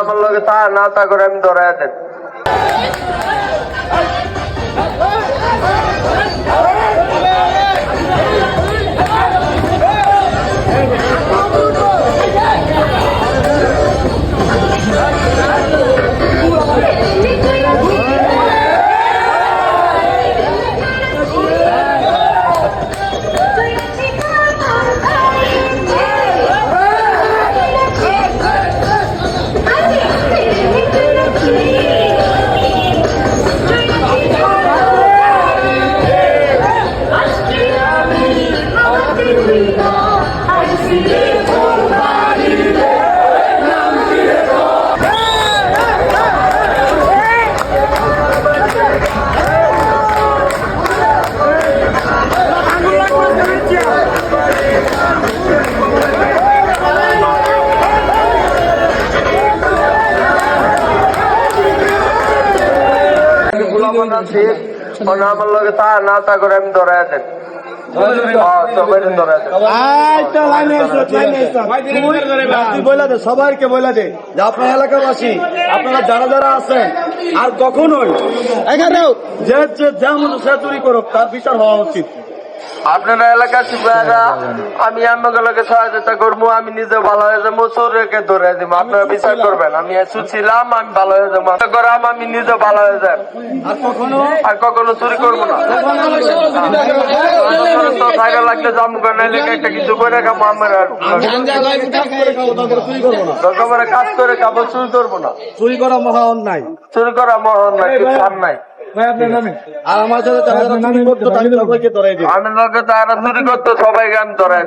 আমার লগে তা না তা করে আমি ধরাই দেন। মানে আমার লগে তা না তা করে আমি ধরাই দেন সবাইকে বলে দে আপনার এলাকাবাসী আপনারা যারা যারা আছেন আর কখনোই এখানেও যে যে যেমন সে চুরি করুক, তার বিচার হওয়া উচিত। আপনারা এলাকার শিবারা আমি আমাকে সহায়তা করব আমি নিজে ভালো হয়ে যাব চোরকে ধরে দিব। আপনারা বিচার করবেন আমি ছিলাম আমি ভালো হয়ে যাব। করাম আমি নিজে ভালো হয়ে যান আর কখনো চুরি করব না। তো থাকা লাগলে জামু কেন এলাকা একটা কিছু করে খাব আমার আর কাজ করে খাব, চুরি করব না। চুরি করা মহা অন্যায়। চুরি করা মরণ নাই কিছু নাই। আর আমার সাথে সবাই গান চুরি